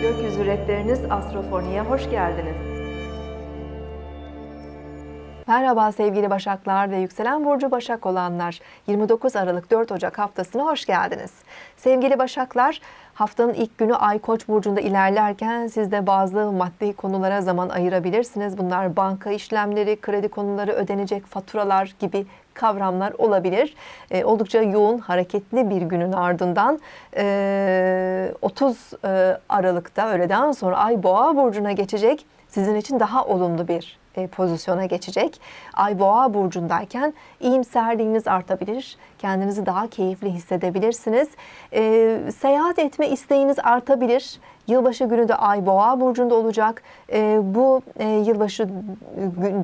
Hedefleriniz Astrofoni'ye hoş geldiniz. Merhaba sevgili Başaklar ve yükselen burcu Başak olanlar. 29 Aralık 4 Ocak haftasına hoş geldiniz. Sevgili Başaklar, haftanın ilk günü Ay Koç burcunda ilerlerken siz de bazı maddi konulara zaman ayırabilirsiniz. Bunlar banka işlemleri, kredi konuları, ödenecek faturalar gibi kavramlar olabilir. E, oldukça yoğun, hareketli bir günün ardından e, 30 e, Aralık'ta öğleden sonra Ay Boğa burcuna geçecek. Sizin için daha olumlu bir e, pozisyona geçecek. Ay Boğa burcundayken iyimserliğiniz artabilir. Kendinizi daha keyifli hissedebilirsiniz. E, seyahat etme isteğiniz artabilir. Yılbaşı günü de Ay Boğa burcunda olacak. E, bu e, yılbaşı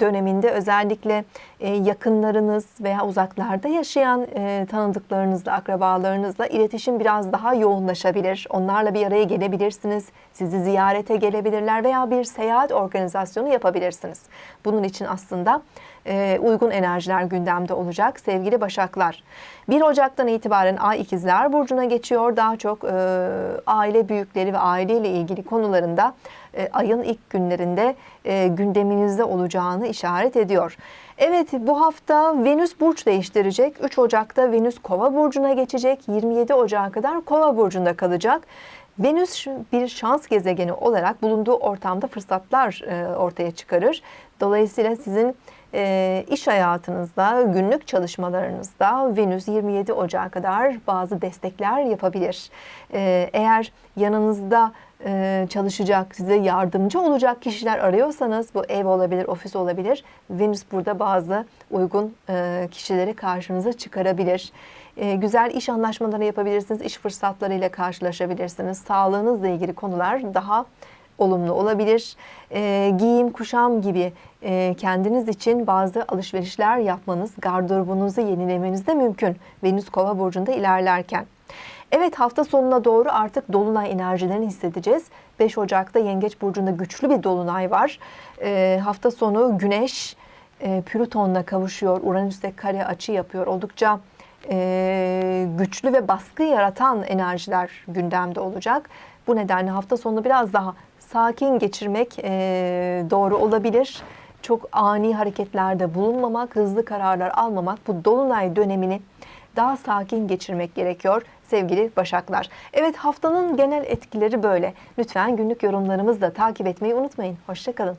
döneminde özellikle e, yakınlarınız veya uzaklarda yaşayan e, tanıdıklarınızla, akrabalarınızla iletişim biraz daha yoğunlaşabilir. Onlarla bir araya gelebilirsiniz. Sizi ziyarete gelebilirler veya bir seyahat organizasyonu yapabilirsiniz. Bunun için aslında e, uygun enerjiler gündemde olacak sevgili Başaklar. 1 Ocak'tan itibaren Ay İkizler Burcu'na geçiyor. Daha çok e, aile büyükleri ve aileyle ilgili konularında e, ayın ilk günlerinde e, gündeminizde olacağını işaret ediyor. Evet bu hafta Venüs burç değiştirecek. 3 Ocak'ta Venüs Kova burcuna geçecek. 27 Ocak'a kadar Kova burcunda kalacak. Venüs bir şans gezegeni olarak bulunduğu ortamda fırsatlar e, ortaya çıkarır. Dolayısıyla sizin e, iş hayatınızda, günlük çalışmalarınızda Venüs 27 Ocak'a kadar bazı destekler yapabilir. E, Eğer yanınızda e, çalışacak, size yardımcı olacak kişiler arıyorsanız bu ev olabilir, ofis olabilir. Venüs burada bazı uygun e, kişileri karşınıza çıkarabilir. E, Güzel iş anlaşmaları yapabilirsiniz, iş fırsatlarıyla karşılaşabilirsiniz. Sağlığınızla ilgili konular daha olumlu olabilir. E, giyim, kuşam gibi e, kendiniz için bazı alışverişler yapmanız, gardırobunuzu yenilemeniz de mümkün. Venüs Kova burcunda ilerlerken. Evet hafta sonuna doğru artık dolunay enerjilerini hissedeceğiz. 5 Ocak'ta Yengeç burcunda güçlü bir dolunay var. E, hafta sonu Güneş e, Plüton'la kavuşuyor. Uranüs'te kare açı yapıyor. Oldukça e, güçlü ve baskı yaratan enerjiler gündemde olacak. Bu nedenle hafta sonunu biraz daha sakin geçirmek e, doğru olabilir. Çok ani hareketlerde bulunmamak, hızlı kararlar almamak bu dolunay dönemini daha sakin geçirmek gerekiyor sevgili Başaklar. Evet haftanın genel etkileri böyle. Lütfen günlük yorumlarımızı da takip etmeyi unutmayın. Hoşçakalın.